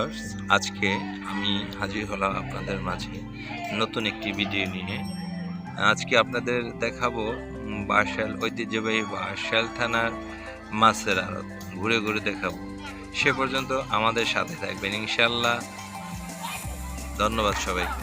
Viewers, আজকে আমি হাজির হলাম আপনাদের মাঝে নতুন একটি ভিডিও নিয়ে। আজকে আপনাদের দেখাবো বাসাল ঐতিহ্যবাহী বাসাল থানার মাছের আড়ত। ঘুরে ঘুরে দেখাবো। সে পর্যন্ত আমাদের সাথে থাকবেন ইনশাল্লাহ ধন্যবাদ সবাইকে।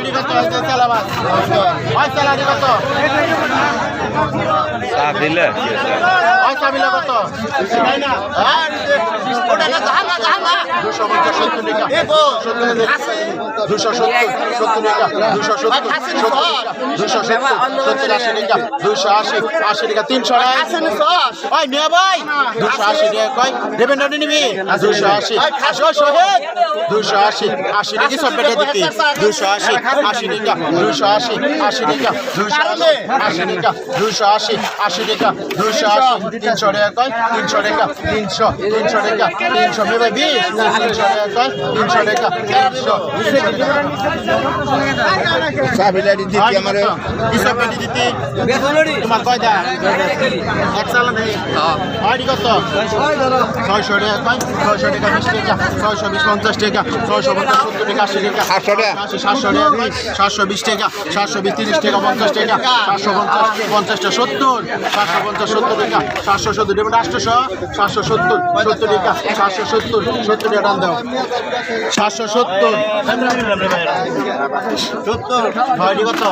আইডি কত চালাবাস চালানি কত চাবিলা কত তাই না? ওটা না গাহামা গাহামা দুশো পঞ্চাশ সত্তর টাকা। সত্তর দুশো সত্তর সত্তর টাকা। দুশো সত্তর সত্তর টাকা। দুশো সত্তর সত্তর আশি টাকা। দুশো আশি আশি টাকা। তিনশো ওই নিয়ে ভাই দুশো আশি টাকা কয়? দেবেন না নিবি? দুশো আশি। দুশো আশি। আশি টাকা সব পেটে দিতি দুশো আশি। আশি টাকা দুশো আশি আশি টাকা। দুশো আশি। আশি টাকা। দুশো আশি আশি টাকা। দুশো আশি তিনশো টাকা কয়? তিনশো টাকা তিনশো তিনশো টাকা তিনশো। নেবে বিশ তিনশো টাকা তিনশো টাকা সাবিলারি আমার। তোমার এক আইডি কত? ছয়শো টাকা কয়? ছয়শো টাকা বিশ টাকা ছয়শো বিশ পঞ্চাশ টাকা ছয়শো পঞ্চাশ সত্তর টাকা আশি টাকা সাতশো টাকা। আশি সাতশো টাকা সাতশো বিশ টাকা, সাতশো বিশ, তিরিশ টাকা, পঞ্চাশ টাকা, সাতশো পঞ্চাশ, পঞ্চাশটা সত্তর, সাতশো পঞ্চাশ, সত্তর টাকা, সাতশো সত্তর দেবেন আটশোশো, সাতশো সত্তর সত্তর টাকা, সাতশো সত্তর সত্তর টাকা টান দাও। সাতশো সত্তর। সত্তর আইডি কত?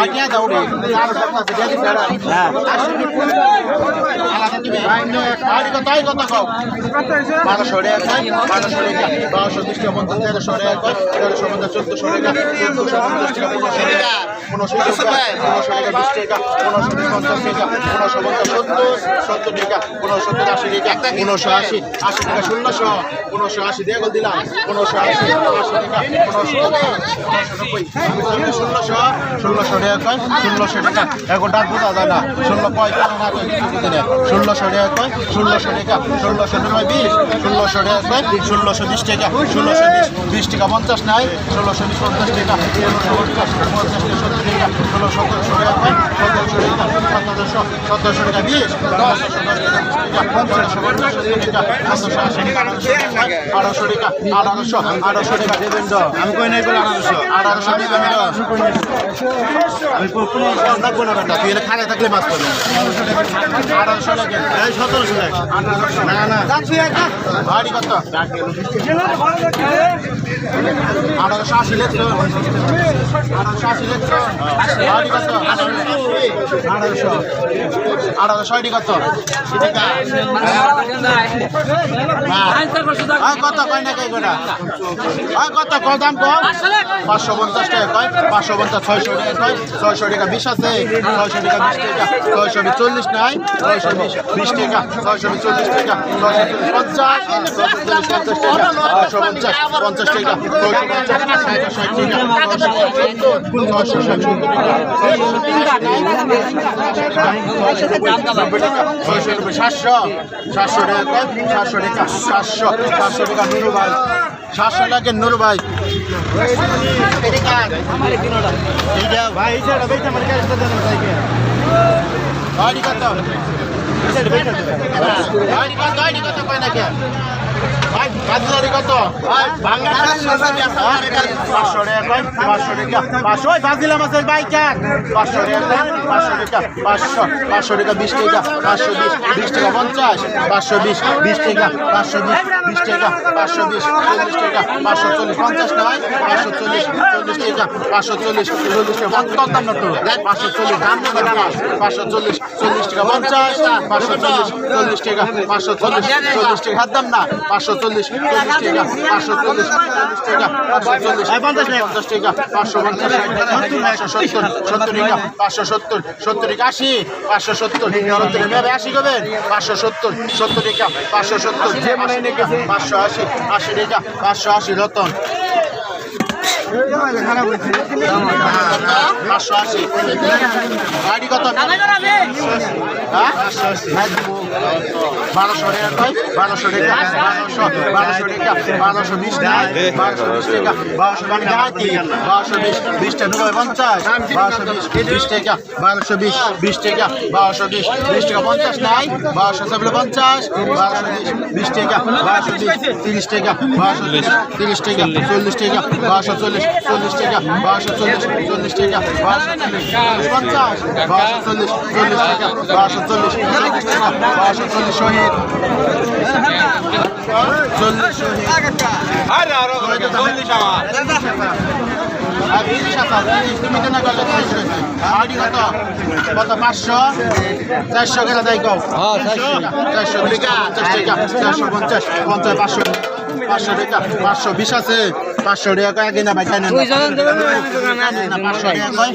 আইডিয়া দাও রে। আলাদা দিবে। আইডি কত? কত? কও বারোশো টাকা বারোশো টাকা বারোশো টাকা পঞ্চাশ তেরোশো টাকা তেরোশো পঞ্চাশ চোদ্দশো টাকা চোদ্দশো টাকা টাকা পনেরোশো টাকা পনেরোশো টাকা বিশ টাকা পনেরোশো পঞ্চাশ টাকা পনেরোশো পঞ্চাশ সত্তর সত্তর টাকা পনেরোশো সত্তর আশি টাকা আশি আশি টাকা ষোলোশো পনেরোশো আশি দিয়ে গোল দিলাম আশি আশি টাকা টাকা টাকা টাকা এখন ডাক বোঝা না ষোলো কয় কেন না কয় কিছু বুঝি না ষোলোশো টাকা ষোলোশো টাকা ষোলোশো নয় বিশ ষোলোশো কয় ষোলোশো বিশ টাকা ষোলোশো বিশ। বিশ টাকা পঞ্চাশ নাই ষোলোশো বিশ পঞ্চাশ টাকা। ষোলোশো পঞ্চাশ পঞ্চাশ টাকা সত্তর টাকা। ষোলো সতেরোশো টাকা সতেরোশো টাকা সতেরোশো সতেরোশো টাকা বিশ দশ টাকা। বিশ টাকা পনেরোশো পঞ্চাশ টাকা। আশি টাকা আঠারোশো টাকা আঠারোশো আঠারোশো টাকা। দেবেন আমি কই নাই আঠারোশো আঠারোশো দেবেন আমি কোনো রাখব না বেটা তুই এনে খালে থাকলে মাছ পাবি আঠারোশো লাগে সতেরোশো লাগে আঠারোশো না না। বাড়ি কত? আঠারোশো আশি লেখছো আঠারোশো আশি লেখছো বাড়ি কত? আঠারোশো আঠারোশো আইডি কত কত? কয় না কে গোটা হ্যাঁ কত? কয় দাম কম পাঁচশো পঞ্চাশ টাকা কয়? পাঁচশো পঞ্চাশ, ছয়শো টাকা কয়? ছয়শো টাকা বিশ আছে। ছয়শো টাকা বিশ টাকা। ছয়শো চল্লিশ নাই। ছয়শো বিশ টাকা। ছয়শো চল্লিশ টাকা। ছয়শো চল্লিশ পঞ্চাশ পঞ্চাশ টাকা সাতশো সাতশো টাকা সাতশো টাকা সাতশো সাতশো টাকা নুরু ভাই সাতশো টাকা নুরু ভাই ভাই এই সাইড বেটা আমার কাছে দেন ভাইকে গাড়ি কত এই সাইড বেটা গাড়ি কত? না পাঁচশো টাকা। পাঁচশো টাকা পাঁচশো ওই বাজিলা মাছের বাইকার পাঁচশো টাকা পাঁচশো টাকা। পাঁচশো। পাঁচশো টাকা বিশ টাকা। পাঁচশো বিশ। বিশ টাকা পঞ্চাশ। পাঁচশো বিশ। বিশ টাকা। পাঁচশো বিশ। বিশ টাকা। পাঁচশো বিশ। চল্লিশ টাকা। পাঁচশো চল্লিশ। পঞ্চাশ নয় পাঁচশো চল্লিশ। চল্লিশ টাকা। পাঁচশো চল্লিশ। চল্লিশ টাকা। পঞ্চান্ন তো পাঁচশো চল্লিশ। দাম না পাঁচশো চল্লিশ। চল্লিশ টাকা পঞ্চাশ। পাঁচশো চল্লিশ। চল্লিশ টাকা। পাঁচশো চল্লিশ। চল্লিশ টাকা। হাত দাম না। পাঁচশো চল্লিশ। পাঁচশো চল্লিশ চল্লিশ টাকা চল্লিশ পঞ্চাশ টাকা পাঁচশো পঞ্চাশ পাঁচশো সত্তর সত্তর টাকা পাঁচশো সত্তর সত্তর টাকা আশি পাঁচশো সত্তর সত্তর মেয়াবে আশি করবেন পাঁচশো সত্তর আশি রতন আশি কত? বারোশো বারোশো বারোশো টাকা বারোশো বিশ বিশ টাকা, বারোশো বিশ বিশ টাকা পঞ্চাশ বারোশো টাকা বারোশো বিশ বিশ টাকা বারোশো বিশ বিশ টাকা পঞ্চাশ নাই বারোশো সেগুলো পঞ্চাশ বারোশো বিশ বিশ টাকা বারোশো বিশ তিরিশ টাকা, বারোশো তিরিশ টাকা চল্লিশ টাকা বারোশো চল্লিশ চল্লিশ টাকা চল্লিশ চল্লিশ টাকা চল্লিশ চল্লিশ পঞ্চাশ বারোশো চল্লিশ চল্লিশ টাকা চল্লিশ চল্লিশ টাকা চল্লিশ শহীদ চল্লিশ শহীদ আর বিশ টাকা, পঞ্চাশ টাকা, চারশো পঞ্চাশ, পঞ্চাশ, পাঁচশো, পাঁচশো টাকা, পাঁচশো বিশ আছে, পাঁচশো টাকা কয় আগে না। ভাই, নেন না। পাঁচশো টাকা কয়,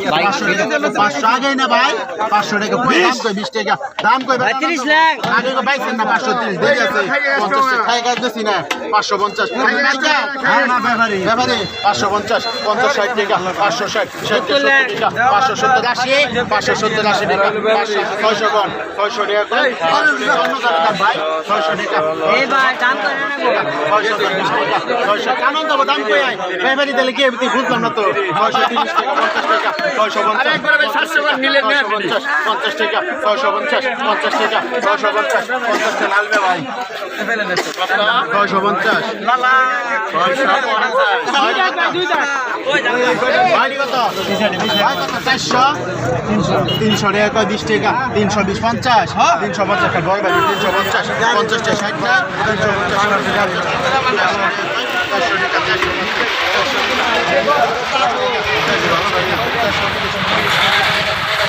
পাঁচশো আগে না ভাই, পাঁচশো টাকা, কই দাম কই, বিশ টাকা, দাম কই, তিরিশ লাখ। আগে কই বাইছেন না, পাঁচশো তিরিশ, দেরি আছে, খাই কাজ দিছি না, পাঁচশো পঞ্চাশ, ব্যাপারে, পাঁচশো পঞ্চাশ, পঞ্চাশ ষাট টাকা, পাঁচশো ষাট, ষাট টাকা, পাঁচশো সত্তর আশি, পাঁচশো সত্তর আশি টাকা, পাঁচশো ছয়শো কম, ছয়শো টাকা ভাই, ছয়শো টাকা, এবার দাম করে না গো? ছয়শো টাকা, ছয়শো কানন দাম ব্যাপারি দিলে কি এমনি বুঝলাম না তো, ছয়শো তিরিশ টাকা, পঞ্চাশ টাকা, ছয়শো পঞ্চাশ, পঞ্চাশ, পঞ্চাশ টাকা, ছয়শো পঞ্চাশ, পঞ্চাশ টাকা, ছয়শো পঞ্চাশ, পঞ্চাশ টাকা লালবে ভাই, ছয়শো পঞ্চাশ? তিনশো টাকা বিশ টাকা তিনশো বিশ পঞ্চাশ তিনশো পঞ্চাশ তিনশো পঞ্চাশ পঞ্চাশ ষাট টাকা তিনশো পঞ্চাশ চারশো টাকা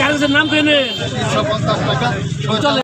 কাগজের নাম কেনে